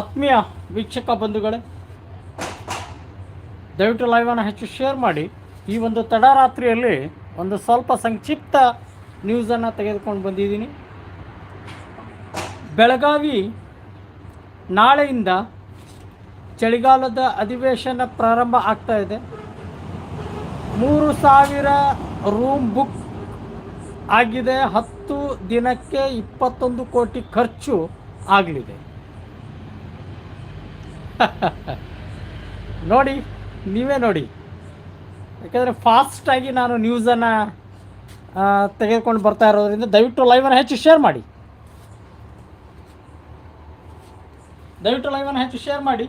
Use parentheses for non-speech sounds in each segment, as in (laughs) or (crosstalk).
ಆತ್ಮೀಯ ವೀಕ್ಷಕ ಬಂಧುಗಳೇ, ದಯವಿಟ್ಟು ಲೈವನ್ನು ಹೆಚ್ಚು ಶೇರ್ ಮಾಡಿ. ಈ ಒಂದು ತಡರಾತ್ರಿಯಲ್ಲಿ ಒಂದು ಸ್ವಲ್ಪ ಸಂಕ್ಷಿಪ್ತ ನ್ಯೂಸನ್ನು ತೆಗೆದುಕೊಂಡು ಬಂದಿದ್ದೀನಿ. ಬೆಳಗಾವಿ ನಾಳೆಯಿಂದ ಚಳಿಗಾಲದ ಅಧಿವೇಶನ ಪ್ರಾರಂಭ ಆಗ್ತಾ ಇದೆ. ಮೂರು ಸಾವಿರ ರೂಮ್ ಬುಕ್ ಆಗಿದೆ. ಹತ್ತು ದಿನಕ್ಕೆ ಇಪ್ಪತ್ತೊಂದು ಕೋಟಿ ಖರ್ಚು ಆಗಲಿದೆ. (laughs) ನೋಡಿ, ನೀವೇ ನೋಡಿ. ಯಾಕಂದರೆ ಫಾಸ್ಟಾಗಿ ನಾನು ನ್ಯೂಸನ್ನು ತೆಗೆದುಕೊಂಡು ಬರ್ತಾ ಇರೋದ್ರಿಂದ ದಯವಿಟ್ಟು ಲೈವನ್ನು ಹೆಚ್ಚು ಶೇರ್ ಮಾಡಿ. ದಯವಿಟ್ಟು ಲೈವನ್ನು ಹೆಚ್ಚು ಶೇರ್ ಮಾಡಿ.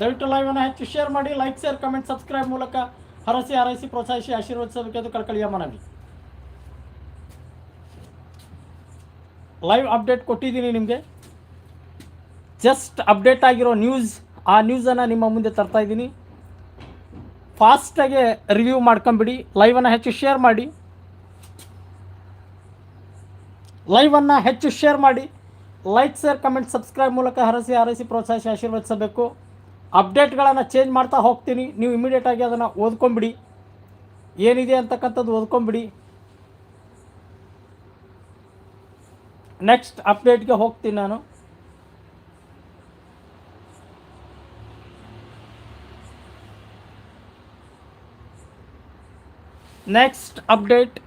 ದಯವಿಟ್ಟು ಲೈವನ್ನು ಹೆಚ್ಚು ಶೇರ್ ಮಾಡಿ. ಲೈಕ್ ಶೇರ್ ಕಮೆಂಟ್ ಸಬ್ಸ್ಕ್ರೈಬ್ ಮೂಲಕ ಹರಸಿ, ಹಾರೈಸಿ, ಪ್ರೋತ್ಸಾಹಿಸಿ ಆಶೀರ್ವದಿಸಬೇಕೆಂದು ಕಳ್ಕಳಿಯ ಮನವಿ ಲೈವ್ ಅಪ್ಡೇಟ್ ಕೊಟ್ಟಿದ್ದೀನಿ ನಿಮಗೆ. ಜಸ್ಟ್ ಅಪ್ಡೇಟ್ ಆಗಿರೋ ನ್ಯೂಸ್ ಆ ನ್ಯೂಸನ್ನು ನಿಮ್ಮ ಮುಂದೆ ತರ್ತಾ ಇದ್ದೀನಿ. ಫಾಸ್ಟಾಗೆ ರಿವ್ಯೂ ಮಾಡ್ಕೊಂಬಿಡಿ ಲೈವನ್ನು ಹೆಚ್ಚು ಶೇರ್ ಮಾಡಿ. ಲೈವನ್ನು ಹೆಚ್ಚು ಶೇರ್ ಮಾಡಿ. ಲೈಕ್ ಶೇರ್ ಕಮೆಂಟ್ ಸಬ್ಸ್ಕ್ರೈಬ್ ಮೂಲಕ ಹರಸಿ ಹರಸಿ ಪ್ರೋತ್ಸಾಹಿಸಿ ಆಶೀರ್ವದಿಸಬೇಕು. ಅಪ್ಡೇಟ್ಗಳನ್ನು ಚೇಂಜ್ ಮಾಡ್ತಾ ಹೋಗ್ತೀನಿ. ನೀವು ಇಮಿಡಿಯೇಟಾಗಿ ಅದನ್ನು ಓದ್ಕೊಂಬಿಡಿ. ಏನಿದೆ ಅಂತಕ್ಕಂಥದ್ದು ಓದ್ಕೊಂಬಿಡಿ. ನೆಕ್ಸ್ಟ್ ಅಪ್ಡೇಟ್ಗೆ ಹೋಗ್ತೀನಿ ನಾನು. ನೆಕ್ಸ್ಟ್ ಅಪ್ಡೇಟ್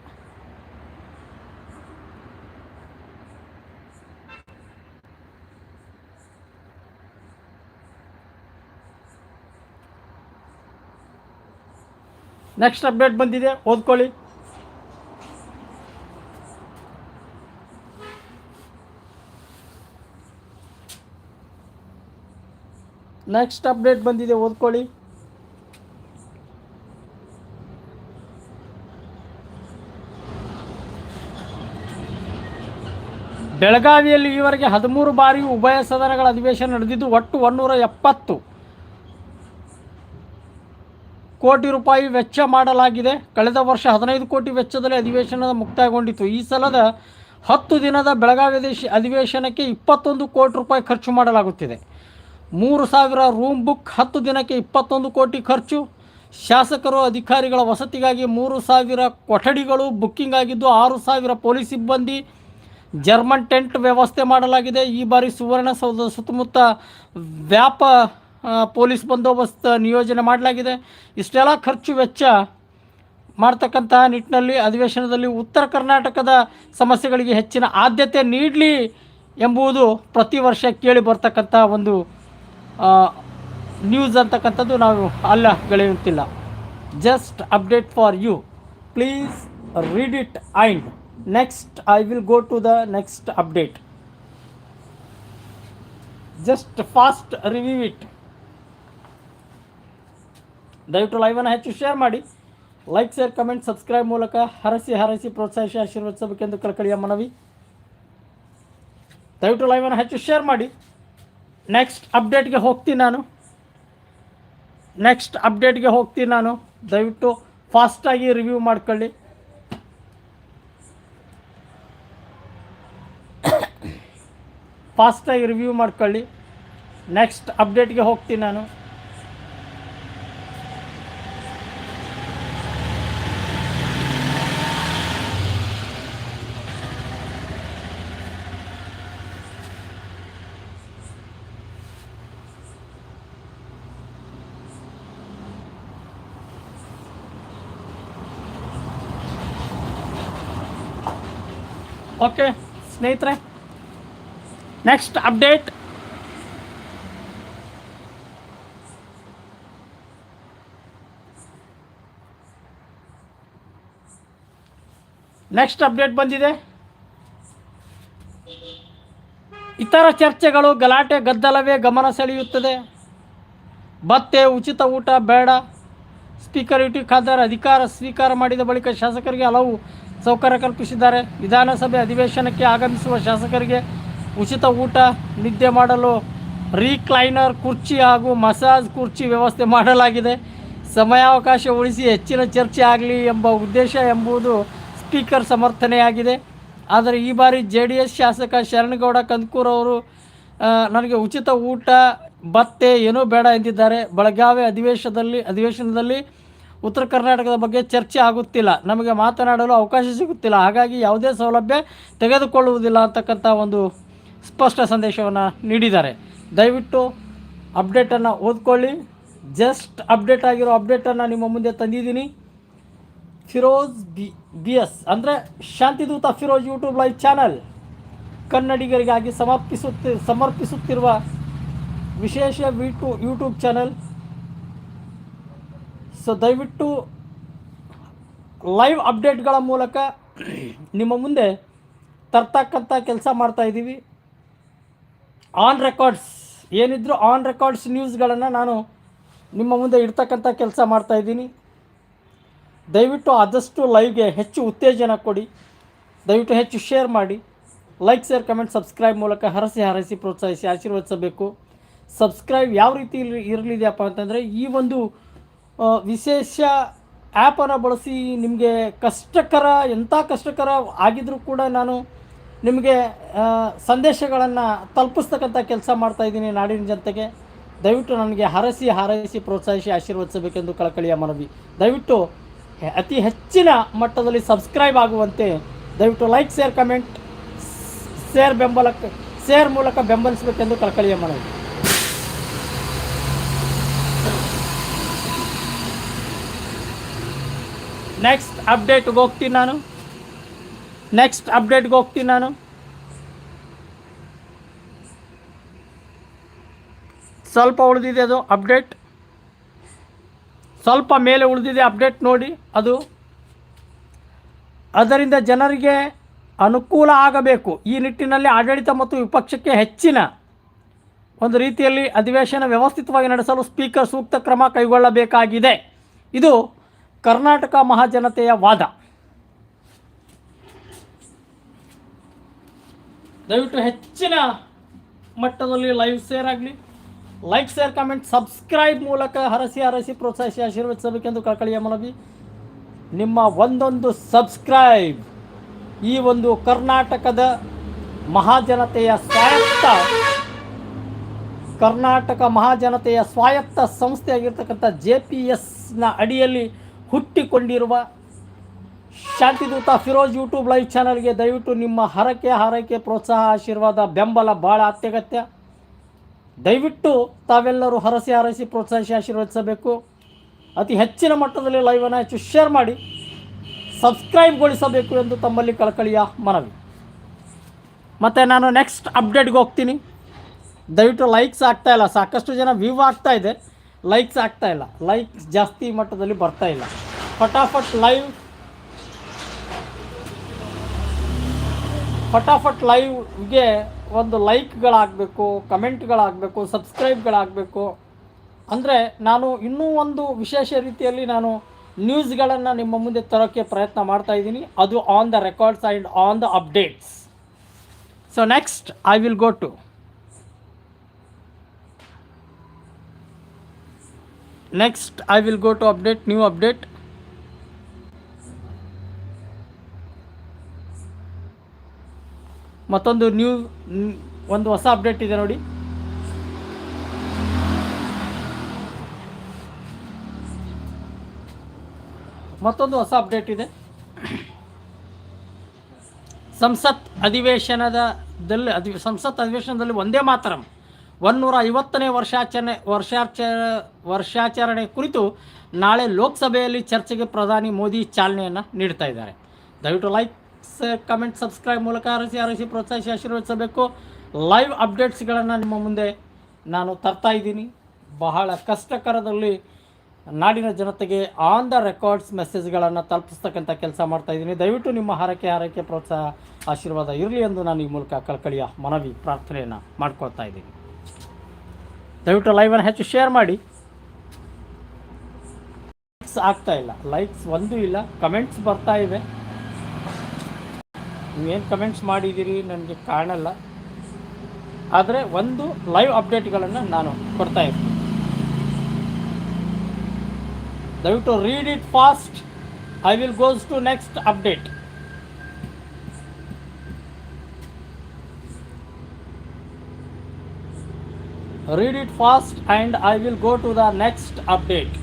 ನೆಕ್ಸ್ಟ್ ಅಪ್ಡೇಟ್ ಬಂದಿದೆ ಓದ್ಕೊಳ್ಳಿ. ನೆಕ್ಸ್ಟ್ ಅಪ್ಡೇಟ್ ಬಂದಿದೆ ಓದ್ಕೊಳ್ಳಿ. ಬೆಳಗಾವಿಯಲ್ಲಿ ಈವರೆಗೆ ಹದಿಮೂರು ಬಾರಿ ಉಭಯ ಸದನಗಳ ಅಧಿವೇಶನ ನಡೆದಿದ್ದು ಒಟ್ಟು ಒನ್ನೂರ ಎಪ್ಪತ್ತು ಕೋಟಿ ರೂಪಾಯಿ ವೆಚ್ಚ ಮಾಡಲಾಗಿದೆ. ಕಳೆದ ವರ್ಷ ಹದಿನೈದು ಕೋಟಿ ವೆಚ್ಚದಲ್ಲಿ ಅಧಿವೇಶನ ಮುಕ್ತಾಯಗೊಂಡಿತ್ತು. ಈ ಸಲದ ಹತ್ತು ದಿನದ ಬೆಳಗಾವಿ ದೇಶ ಅಧಿವೇಶನಕ್ಕೆ ಇಪ್ಪತ್ತೊಂದು ಕೋಟಿ ರೂಪಾಯಿ ಖರ್ಚು ಮಾಡಲಾಗುತ್ತಿದೆ. ಮೂರು ಸಾವಿರ ರೂಮ್ ಬುಕ್, ಹತ್ತು ದಿನಕ್ಕೆ ಇಪ್ಪತ್ತೊಂದು ಕೋಟಿ ಖರ್ಚು. ಶಾಸಕರು, ಅಧಿಕಾರಿಗಳ ವಸತಿಗಾಗಿ ಮೂರು ಸಾವಿರ ಕೊಠಡಿಗಳು ಬುಕ್ಕಿಂಗ್ ಆಗಿದ್ದು, ಆರು ಸಾವಿರ ಪೊಲೀಸ್ ಸಿಬ್ಬಂದಿ ಜರ್ಮನ್ ಟೆಂಟ್ ವ್ಯವಸ್ಥೆ ಮಾಡಲಾಗಿದೆ. ಈ ಬಾರಿ ಸುವರ್ಣಸೌಧದ ಸುತ್ತಮುತ್ತ ವ್ಯಾಪ ಪೊಲೀಸ್ ಬಂದೋಬಸ್ತ್ ನಿಯೋಜನೆ ಮಾಡಲಾಗಿದೆ. ಇಷ್ಟೆಲ್ಲ ಖರ್ಚು ವೆಚ್ಚ ಮಾಡ್ತಕ್ಕಂತಹ ನಿಟ್ಟಿನಲ್ಲಿ ಅಧಿವೇಶನದಲ್ಲಿ ಉತ್ತರ ಕರ್ನಾಟಕದ ಸಮಸ್ಯೆಗಳಿಗೆ ಹೆಚ್ಚಿನ ಆದ್ಯತೆ ನೀಡಲಿ ಎಂಬುದು ಪ್ರತಿ ವರ್ಷ ಕೇಳಿ ಬರ್ತಕ್ಕಂಥ ಒಂದು ನ್ಯೂಸ್ ಅಂತಕ್ಕಂಥದ್ದು ನಾವು ಅಲ್ಲ ಗೆಳೆಯುತ್ತಿಲ್ಲ. Just update for you please read it and next I will go to the next update just fast review it. ದಯವಿಟ್ಟು ಲೈವನ್ನು ಹೆಚ್ಚು ಶೇರ್ ಮಾಡಿ. ಲೈಕ್ ಶೇರ್ ಕಮೆಂಟ್ ಸಬ್ಸ್ಕ್ರೈಬ್ ಮೂಲಕ ಹರಸಿ ಹರಸಿ ಪ್ರೋತ್ಸಾಹಿಸಿ ಆಶೀರ್ವದಿಸಬೇಕೆಂದು ಕಳಕಳಿಯ ಮನವಿ. ದಯವಿಟ್ಟು ಲೈವನ್ನು ಹೆಚ್ಚು ಶೇರ್ ಮಾಡಿ. ನೆಕ್ಸ್ಟ್ ಅಪ್ಡೇಟ್ಗೆ ಹೋಗ್ತೀನಿ ನಾನು. ನೆಕ್ಸ್ಟ್ ಅಪ್ಡೇಟ್ಗೆ ಹೋಗ್ತೀನಿ ನಾನು. ದಯವಿಟ್ಟು ಫಾಸ್ಟಾಗಿ ರಿವ್ಯೂ ಮಾಡ್ಕೊಳ್ಳಿ. ಫಾಸ್ಟಾಗಿ ರಿವ್ಯೂ ಮಾಡ್ಕೊಳ್ಳಿ. ನೆಕ್ಸ್ಟ್ ಅಪ್ಡೇಟ್ಗೆ ಹೋಗ್ತೀನಿ ನಾನು. ಓಕೆ ಸ್ನೇಹಿತರೆ. ನೆಕ್ಸ್ಟ್ ಅಪ್ಡೇಟ್ ನೆಕ್ಸ್ಟ್ ಅಪ್ಡೇಟ್ ಬಂದಿದೆ. ಇತರ ಚರ್ಚೆಗಳು ಗಲಾಟೆ, ಗದ್ದಲವೇ ಗಮನ ಸೆಳೆಯುತ್ತದೆ. ಭತ್ತೆ, ಉಚಿತ ಊಟ ಬೇಡ. ಸ್ಪೀಕರ್ ಯುಟಿ ಖಾದರ್ ಅಧಿಕಾರ ಸ್ವೀಕಾರ ಮಾಡಿದ ಬಳಿಕ ಶಾಸಕರಿಗೆ ಹಲವು ಸೌಕರ್ಯ ಕಲ್ಪಿಸಿದ್ದಾರೆ. ವಿಧಾನಸಭೆ ಅಧಿವೇಶನಕ್ಕೆ ಆಗಮಿಸುವ ಶಾಸಕರಿಗೆ ಉಚಿತ ಊಟ, ನಿದ್ದೆ ಮಾಡಲು ರೀಕ್ಲೈನರ್ ಕುರ್ಚಿ ಹಾಗೂ ಮಸಾಜ್ ಕುರ್ಚಿ ವ್ಯವಸ್ಥೆ ಮಾಡಲಾಗಿದೆ. ಸಮಯಾವಕಾಶ ಉಳಿಸಿ ಹೆಚ್ಚಿನ ಚರ್ಚೆ ಆಗಲಿ ಎಂಬ ಉದ್ದೇಶ ಎಂಬುದು ಸ್ಪೀಕರ್ ಸಮರ್ಥನೆಯಾಗಿದೆ. ಆದರೆ ಈ ಬಾರಿ ಜೆ ಡಿ ಎಸ್ ಶಾಸಕ ಶರಣಗೌಡ ಕಂದಕೂರ್ ಅವರು ನನಗೆ ಉಚಿತ ಊಟ ಭತ್ತೆ ಏನೂ ಬೇಡ ಎಂದಿದ್ದಾರೆ. ಬೆಳಗಾವಿ ಅಧಿವೇಶನದಲ್ಲಿ ಅಧಿವೇಶನದಲ್ಲಿ ಉತ್ತರ ಕರ್ನಾಟಕದ ಬಗ್ಗೆ ಚರ್ಚೆ ಆಗುತ್ತಿಲ್ಲ. ನಮಗೆ ಮಾತನಾಡಲು ಅವಕಾಶ ಸಿಗುತ್ತಿಲ್ಲ. ಹಾಗಾಗಿ ಯಾವುದೇ ಸೌಲಭ್ಯ ತೆಗೆದುಕೊಳ್ಳುವುದಿಲ್ಲ ಅಂತಕ್ಕಂಥ ಒಂದು ಸ್ಪಷ್ಟ ಸಂದೇಶವನ್ನು ನೀಡಿದ್ದಾರೆ. ದಯವಿಟ್ಟು ಅಪ್ಡೇಟನ್ನು ಓದ್ಕೊಳ್ಳಿ. ಜಸ್ಟ್ ಅಪ್ಡೇಟ್ ಆಗಿರೋ ಅಪ್ಡೇಟನ್ನು ನಿಮ್ಮ ಮುಂದೆ ತಂದಿದ್ದೀನಿ. ಫಿರೋಜ್ ಬಿ ಬಿ ಎಸ್ ಅಂದರೆ ಶಾಂತಿದೂತ ಫಿರೋಜ್ ಯೂಟ್ಯೂಬ್ ಲೈವ್ ಚಾನಲ್ ಕನ್ನಡಿಗರಿಗಾಗಿ ಸಮರ್ಪಿಸುತ್ತಿ, ಸಮರ್ಪಿಸುತ್ತಿರುವ ವಿಶೇಷ ವಿಟು ಯೂಟ್ಯೂಬ್ ಚಾನಲ್ ಸೊ ದಯವಿಟ್ಟು ಲೈವ್ ಅಪ್ಡೇಟ್ಗಳ ಮೂಲಕ ನಿಮ್ಮ ಮುಂದೆ ತರ್ತಕ್ಕಂಥ ಕೆಲಸ ಮಾಡ್ತಾ ಇದ್ದೀವಿ. ಆನ್ ರೆಕಾರ್ಡ್ಸ್ ಏನಿದ್ರು ಆನ್ ರೆಕಾರ್ಡ್ಸ್ ನ್ಯೂಸ್ಗಳನ್ನು ನಾನು ನಿಮ್ಮ ಮುಂದೆ ಇಡ್ತಕ್ಕಂಥ ಕೆಲಸ ಮಾಡ್ತಾಯಿದ್ದೀನಿ ದಯವಿಟ್ಟು ಆದಷ್ಟು ಲೈವ್ಗೆ ಹೆಚ್ಚು ಉತ್ತೇಜನ ಕೊಡಿ. ದಯವಿಟ್ಟು ಹೆಚ್ಚು ಶೇರ್ ಮಾಡಿ. ಲೈಕ್ ಶೇರ್ ಕಮೆಂಟ್ ಸಬ್ಸ್ಕ್ರೈಬ್ ಮೂಲಕ ಹರಸಿ ಹರಸಿ ಪ್ರೋತ್ಸಾಹಿಸಿ ಆಶೀರ್ವದಿಸಬೇಕು. ಸಬ್ಸ್ಕ್ರೈಬ್ ಯಾವ ರೀತಿ ಇರ್- ಇರಲಿದೆಯಪ್ಪ ಅಂತಂದರೆ ಈ ಒಂದು ವಿಶೇಷ ಆ್ಯಪನ್ನು ಬಳಸಿ ನಿಮಗೆ ಕಷ್ಟಕರ ಎಂಥ ಕಷ್ಟಕರ ಆಗಿದ್ದರೂ ಕೂಡ ನಾನು ನಿಮಗೆ ಸಂದೇಶಗಳನ್ನು ತಲುಪಿಸ್ತಕ್ಕಂಥ ಕೆಲಸ ಮಾಡ್ತಾ ಇದ್ದೀನಿ ನಾಡಿನ ಜನತೆಗೆ. ದಯವಿಟ್ಟು ನನಗೆ ಹರಸಿ ಹಾರೈಸಿ ಪ್ರೋತ್ಸಾಹಿಸಿ ಆಶೀರ್ವದಿಸಬೇಕೆಂದು ಕಳಕಳಿಯ ಮನವಿ. ದಯವಿಟ್ಟು ಅತಿ ಹೆಚ್ಚಿನ ಮಟ್ಟದಲ್ಲಿ ಸಬ್ಸ್ಕ್ರೈಬ್ ಆಗುವಂತೆ ದಯವಿಟ್ಟು ಲೈಕ್, ಶೇರ್, ಕಮೆಂಟ್, ಶೇರ್ ಬೆಂಬಲಕ್ಕೆ ಶೇರ್ ಮೂಲಕ ಬೆಂಬಲಿಸಬೇಕೆಂದು ಕಳಕಳಿಯ ಮನವಿ. ನೆಕ್ಸ್ಟ್ ಅಪ್ಡೇಟ್ಗೆ ಹೋಗ್ತೀನಿ ನಾನು. ನೆಕ್ಸ್ಟ್ ಅಪ್ಡೇಟ್ಗೆ ಹೋಗ್ತೀನಿ ನಾನು. ಸ್ವಲ್ಪ ಉಳಿದಿದೆ ಅದು ಅಪ್ಡೇಟ್ ಸ್ವಲ್ಪ ಮೇಲೆ ಉಳಿದಿದೆ ಅಪ್ಡೇಟ್ ನೋಡಿ ಅದು. ಅದರಿಂದ ಜನರಿಗೆ ಅನುಕೂಲ ಆಗಬೇಕು. ಈ ನಿಟ್ಟಿನಲ್ಲಿ ಆಡಳಿತ ಮತ್ತು ವಿಪಕ್ಷಕ್ಕೆ ಹೆಚ್ಚಿನ ಒಂದು ರೀತಿಯಲ್ಲಿ ಅಧಿವೇಶನ ವ್ಯವಸ್ಥಿತವಾಗಿ ನಡೆಸಲು ಸ್ಪೀಕರ್ ಸೂಕ್ತ ಕ್ರಮ ಕೈಗೊಳ್ಳಬೇಕಾಗಿದೆ. ಇದು ಕರ್ನಾಟಕ ಮಹಾಜನತೆಯ ವಾದ. ದಯವಿಟ್ಟು ಹೆಚ್ಚಿನ ಮಟ್ಟದಲ್ಲಿ ಲೈವ್ ಶೇರ್ ಆಗಲಿ. ಲೈಕ್ ಶೇರ್ ಕಮೆಂಟ್ ಸಬ್ಸ್ಕ್ರೈಬ್ ಮೂಲಕ ಹರಸಿ ಹರಸಿ ಪ್ರೋತ್ಸಾಹಿಸಿ ಆಶೀರ್ವದಿಸಬೇಕೆಂದು ಕಳಕಳಿಯ ಮನವಿ. ನಿಮ್ಮ ಒಂದೊಂದು ಸಬ್ಸ್ಕ್ರೈಬ್ ಈ ಒಂದು ಕರ್ನಾಟಕದ ಮಹಾಜನತೆಯ ಸ್ವಾಯತ್ತ, ಕರ್ನಾಟಕ ಮಹಾಜನತೆಯ ಸ್ವಾಯತ್ತ ಸಂಸ್ಥೆಯಾಗಿರ್ತಕ್ಕಂಥ ಜೆ ಪಿ ಎಸ್ನ ಅಡಿಯಲ್ಲಿ ಹುಟ್ಟಿಕೊಂಡಿರುವ ಶಾಂತಿದೂತ ಫಿರೋಜ್ ಯೂಟ್ಯೂಬ್ ಲೈವ್ ಚಾನಲ್ಗೆ ದಯವಿಟ್ಟು ನಿಮ್ಮ ಹರಕೆ ಹಾರೈಕೆ ಪ್ರೋತ್ಸಾಹ ಆಶೀರ್ವಾದ ಬೆಂಬಲ ಭಾಳ ಅತ್ಯಗತ್ಯ. ದಯವಿಟ್ಟು ತಾವೆಲ್ಲರೂ ಹರಸಿ ಹಾರೈಸಿ ಪ್ರೋತ್ಸಾಹಿಸಿ ಆಶೀರ್ವದಿಸಬೇಕು. ಅತಿ ಹೆಚ್ಚಿನ ಮಟ್ಟದಲ್ಲಿ ಲೈವನ್ನು ಹೆಚ್ಚು ಶೇರ್ ಮಾಡಿ ಸಬ್ಸ್ಕ್ರೈಬ್ಗೊಳಿಸಬೇಕು ಎಂದು ತಮ್ಮಲ್ಲಿ ಕಳಕಳಿಯ ಮನವಿ. ಮತ್ತು ನಾನು ನೆಕ್ಸ್ಟ್ ಅಪ್ಡೇಟ್ಗೆ ಹೋಗ್ತೀನಿ. ದಯವಿಟ್ಟು ಲೈಕ್ಸ್ ಆಗ್ತಾಯಿಲ್ಲ ಸಾಕಷ್ಟು ಜನ ವ್ಯೂ ಆಗ್ತಾ ಇದೆ. ಲೈಕ್ಸ್ ಆಗ್ತಾಯಿಲ್ಲ ಲೈಕ್ಸ್ ಜಾಸ್ತಿ ಮಟ್ಟದಲ್ಲಿ ಬರ್ತಾ ಇಲ್ಲ. ಫಟಾಫಟ್ ಲೈವ್ ಫಟಾಫಟ್ ಲೈವ್ಗೆ ಒಂದು ಲೈಕ್ಗಳಾಗಬೇಕು, ಕಮೆಂಟ್ಗಳಾಗಬೇಕು, ಸಬ್ಸ್ಕ್ರೈಬ್ಗಳಾಗಬೇಕು. ಅಂದರೆ ನಾನು ಇನ್ನೂ ಒಂದು ವಿಶೇಷ ರೀತಿಯಲ್ಲಿ ನಾನು ನ್ಯೂಸ್ಗಳನ್ನು ನಿಮ್ಮ ಮುಂದೆ ತರೋಕ್ಕೆ ಪ್ರಯತ್ನ ಮಾಡ್ತಾ ಇದ್ದೀನಿ. ಅದು on the records and on the updates so next I will go to next I will go to update new update ಮತ್ತೊಂದು ನ್ಯೂ ಒಂದು ಹೊಸ ಅಪ್ಡೇಟ್ ಇದೆ ನೋಡಿ. ಮತ್ತೊಂದು ಹೊಸ ಅಪ್ಡೇಟ್ ಇದೆ. ಸಂಸತ್ ಅಧಿವೇಶನದಲ್ಲಿ ಅಧಿ, ಸಂಸತ್ ಅಧಿವೇಶನದಲ್ಲಿ ಒಂದೇ ಮಾತರಂ. ಒನ್ನೂರ ಐವತ್ತನೇ ವರ್ಷಾಚರಣೆ ವರ್ಷಾಚರ ವರ್ಷಾಚರಣೆ ಕುರಿತು ನಾಳೆ ಲೋಕಸಭೆಯಲ್ಲಿ ಚರ್ಚೆಗೆ ಪ್ರಧಾನಿ ಮೋದಿ ಚಾಲನೆಯನ್ನು ನೀಡ್ತಾ ಇದ್ದಾರೆ. ದಯವಿಟ್ಟು ಲೈಕ್ಸ್ ಕಮೆಂಟ್ ಸಬ್ಸ್ಕ್ರೈಬ್ ಮೂಲಕ ಆರಿಸಿ ಆರಿಸಿ ಪ್ರೋತ್ಸಾಹಿಸಿ, ಆಶೀರ್ವದಿಸಬೇಕು. ಲೈವ್ ಅಪ್ಡೇಟ್ಸ್ಗಳನ್ನು ನಿಮ್ಮ ಮುಂದೆ ನಾನು ತರ್ತಾ ಇದ್ದೀನಿ. ಬಹಳ ಕಷ್ಟಕರದಲ್ಲಿ ನಾಡಿನ ಜನತೆಗೆ ಆನ್ ದ ರೆಕಾರ್ಡ್ಸ್ ಮೆಸೇಜ್ಗಳನ್ನು ತಲುಪಿಸ್ತಕ್ಕಂಥ ಕೆಲಸ ಮಾಡ್ತಾ ಇದ್ದೀನಿ. ದಯವಿಟ್ಟು ನಿಮ್ಮ ಹಾರೈಕೆ ಹಾರೈಕೆ, ಪ್ರೋತ್ಸಾಹ, ಆಶೀರ್ವಾದ ಇರಲಿ ಎಂದು ನಾನು ಈ ಮೂಲಕ ಕಳಕಳಿಯ ಮನವಿ, ಪ್ರಾರ್ಥನೆಯನ್ನು ಮಾಡ್ಕೊಳ್ತಾ ಇದ್ದೀನಿ. ದಯವಿಟ್ಟು ಲೈವನ್ನು ಹೆಚ್ಚು ಶೇರ್ ಮಾಡಿ. ಲೈಕ್ಸ್ ಆಗ್ತಾ ಇಲ್ಲ. ಲೈಕ್ಸ್ ಒಂದೂ ಇಲ್ಲ. ಕಮೆಂಟ್ಸ್ ಬರ್ತಾ ಇವೆ. ನೀವೇನು ಕಮೆಂಟ್ಸ್ ಮಾಡಿದ್ದೀರಿ ನನಗೆ ಕಾಣಲ್ಲ. ಆದರೆ ಒಂದು ಲೈವ್ ಅಪ್ಡೇಟ್ಗಳನ್ನು ನಾನು ಕೊಡ್ತಾ ಇರ್ತೀನಿ. ದಯವಿಟ್ಟು read it fast I will goes to next update read it fast and I will go to the next update.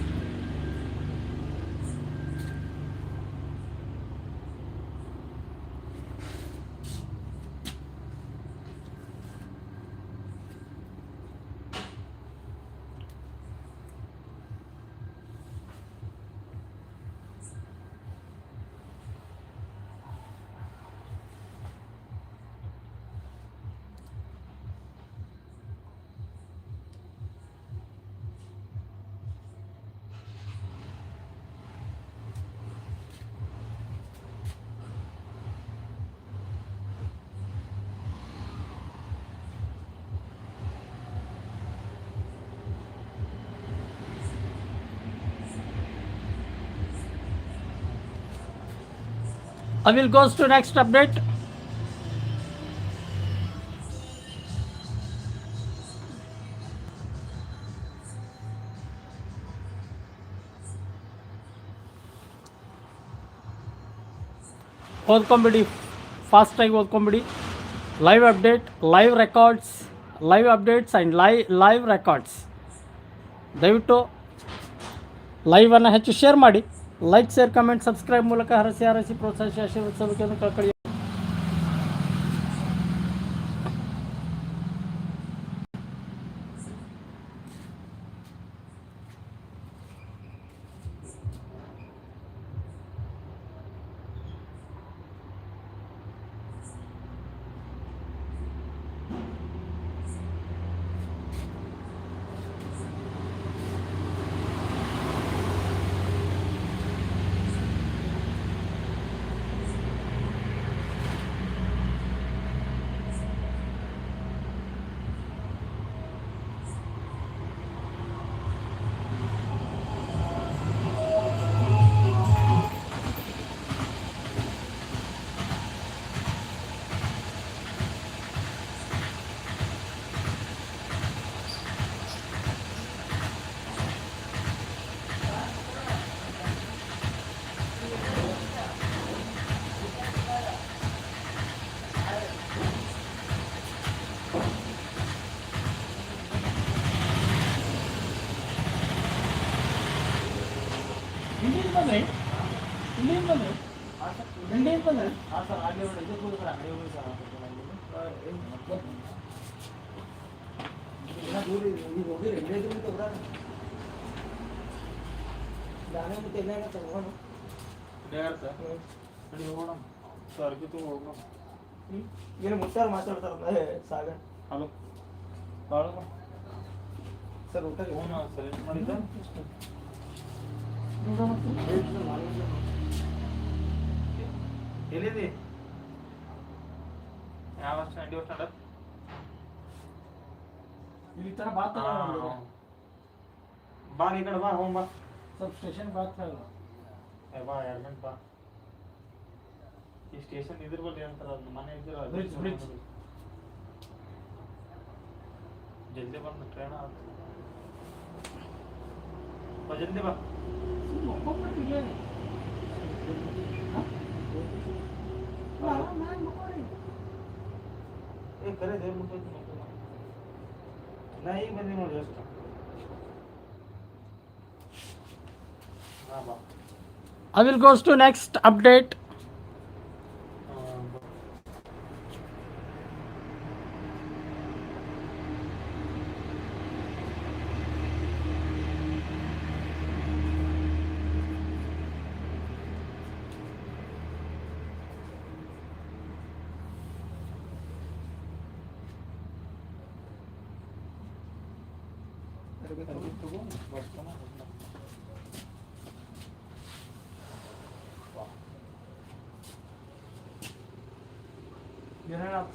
I will goes to next update. ಓದ್ಕೊಂಬಿಡಿ ಫಾಸ್ಟಾಗಿ ಓದ್ಕೊಂಬಿಡಿ. Live update live records live updates and ಲೈ live records ದಯವಿಟ್ಟು ಲೈವನ್ನು ಹೆಚ್ಚು share ಮಾಡಿ. Like share comment subscribe ಮೂಲಕ ಹರಸಿ ಹರಸಿ ಪ್ರೋತ್ಸಾಹಿಸಿ ಆಶೀರ್ವದಿಸಬೇಕೆಂದು ಕಳ್ಕಳಿ ಇಲ್ಲಿಂದ ಬಂದ್ರಿ ಇಲ್ಲಿಂದ ಬಂದ್ರಿ ಇಲ್ಲಿಂದ ಬಂದ್ರಿ ಹಾಂ ಸರ್ ಆಗಲೇ ಬಿಡಿ ಇದಕ್ಕೆ ಹೋಗಿ ಸರ್ ಅಂಗಡಿ ಹೋಗಿ ಸರ್ ಏನು ಮುಟ್ಟಾರ ಮಾತಾಡ್ತಾರಲ್ಲ ಸಾಗರ್ ಹಲೋ ಸರ್ ಊಟ ಸೆಲೆಕ್ಟ್ ಮಾಡಿದ್ದ ಎಲ್ಲಿದೆ ಯಾವ ವರ್ಷ ನಡಿ ವರ್ಷ ನಡ ಈ ಥರ ಮಾತಾಡೋದು ಬಾ ಈ ಕಡೆ ಬಾ ಹೋಗ್ ಬಾ ಸ್ವಲ್ಪ ಸ್ಟೇಷನ್ ಬರ್ತಾ ಇಲ್ಲ ಏ ಬಾ ಎರಡು ಗಂಟೆ ಬಾ ಈ ಸ್ಟೇಷನ್ ಇದ್ರ ಬಲ್ಲಿ ಅಂತಾರ ಅದ್ನ ಮನೆ ಇದ್ರ Bridge, bridge. ಜಲ್ದಿ ಬಂದು ಟ್ರೈನ್ ಬಾ ಜಲ್ದಿ ಬಾ ಏ ಕರೆ ದೇವ್ರ ಮುಟ್ಟೈತಿ ನಾ ಈಗ ಬಂದಿ ನೋಡಿ ಎಷ್ಟು I will goes to next update.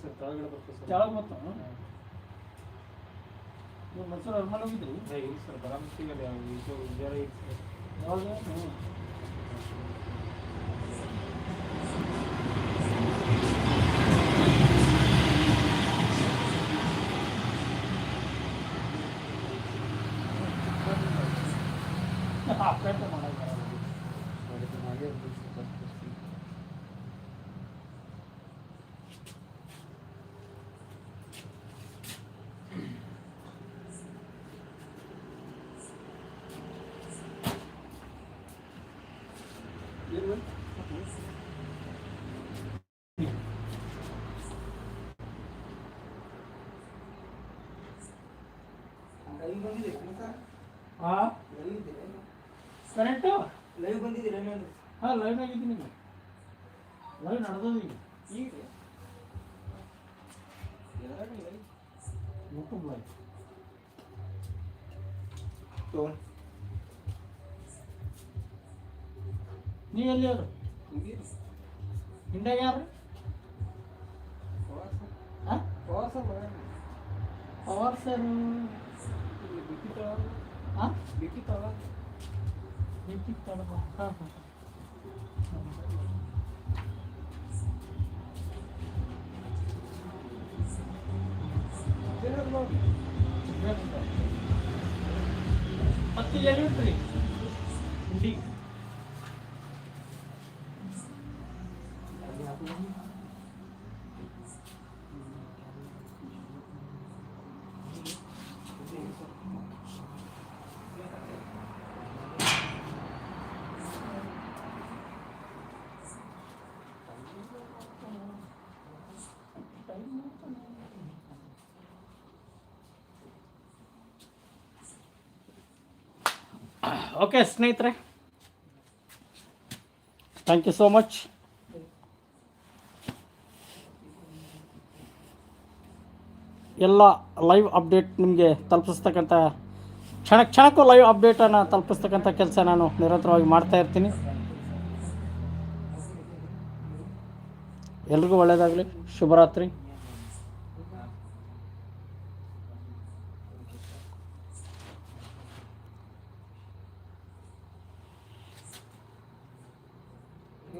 Sir ಕೆಳಗಡೆ ಬರ್ತದೆ ಸರ್. ಕೆಳಗೆ ಮತ್ತ ನೀವು ಮೈಸೂರು ಅರಮನೆ ಹೋಗಿದ್ರಿ? ಏ, ಇಲ್ಲ ಸರ್ ಬರಾಮ್ ಸಿಗಲ್ಲ ಇದು ಬೇರೆ ಐತಿ ಸರ್. ಯಾವಾಗ ಹ್ಞೂ ಅಪ್ಡೇಟ್ ಮಾಡಕ್ಕೆ ಲೈವ್ ಬಂದಿದೆ ಸರ್ ಹಾಂ ಕರೆಕ್ಟು? ಲೈವ್ ಬಂದಿದ್ದೀರ ಹಾಂ ಲೈವ್ ಆಗಿದ್ದೀನಿ ಈಗ ಲೈವ್ ನಡೆದದ ಈಗ ಯೂಟ್ಯೂಬ್ ಲೈವ್ ಟೋನ್ ನೀವು ಎಲ್ಲಿ ಯಾರು? ಮುಗೀರು ಇಂಡಿಯಾಗ ಯಾರು? ಪ್ರವಾಸ. ಮಾಡೋಣ ಪವಾರ್ ಸರ್ ಇಲ್ಲಿ ಬಿಟ್ಟಿ ತಗೊಳ್ಳೋದು ಹಾಂ ಬಿಟ್ಟಿ ತಗೊಳ್ಳೋದು ಹಾಂ ಹಾಂ ಬೇರೆ ನೋಡಿ ಮತ್ತೆ ಎಲ್ಲಿ ಉಂಟ್ರಿ ಇಂಡಿ ಓಕೆ ಸ್ನೇಹಿತರೆ. ಥ್ಯಾಂಕ್ ಯು ಸೋ ಮಚ್ ಎಲ್ಲ ಲೈವ್ ಅಪ್ಡೇಟ್ ನಿಮಗೆ ತಲುಪಿಸ್ತಕ್ಕಂಥ, ಕ್ಷಣ ಕ್ಷಣಕ್ಕೂ ಲೈವ್ ಅಪ್ಡೇಟನ್ನು ತಲುಪಿಸ್ತಕ್ಕಂಥ ಕೆಲಸ ನಾನು ನಿರಂತರವಾಗಿ ಮಾಡ್ತಾ ಇರ್ತೀನಿ. ಎಲ್ರಿಗೂ ಒಳ್ಳೆಯದಾಗಲಿ ಶುಭರಾತ್ರಿ.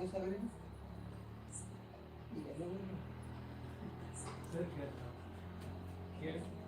lo sabremos. Mira, lo bueno. Cerca. ¿Quieres?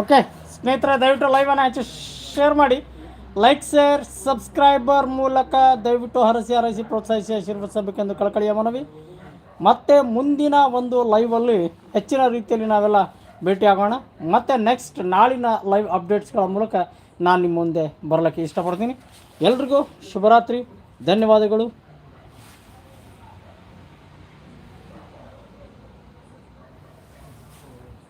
Okay ಸ್ನೇಹಿತರೆ, ದಯವಿಟ್ಟು ಲೈವನ್ನು ಹಚ್ಚಿ ಶೇರ್ ಮಾಡಿ. ಲೈಕ್ ಶೇರ್ ಸಬ್ಸ್ಕ್ರೈಬರ್ ಮೂಲಕ ದಯವಿಟ್ಟು ಹರಸಿ ಹರಸಿ, ಪ್ರೋತ್ಸಾಹಿಸಿ ಆಶೀರ್ವದಿಸಬೇಕೆಂದು ಕಳಕಳಿಯ ಮನವಿ. ಮತ್ತೆ ಮುಂದಿನ ಒಂದು ಲೈವಲ್ಲಿ ಹೆಚ್ಚಿನ ರೀತಿಯಲ್ಲಿ ನಾವೆಲ್ಲ ಭೇಟಿಯಾಗೋಣ ಮತ್ತು ನೆಕ್ಸ್ಟ್ ನಾಳಿನ ಲೈವ್ ಅಪ್ಡೇಟ್ಸ್ಗಳ ಮೂಲಕ ನಾನು ನಿಮ್ಮ ಮುಂದೆ ಬರಲಿಕ್ಕೆ ಇಷ್ಟಪಡ್ತೀನಿ. ಎಲ್ರಿಗೂ ಶುಭರಾತ್ರಿ. ಧನ್ಯವಾದಗಳು.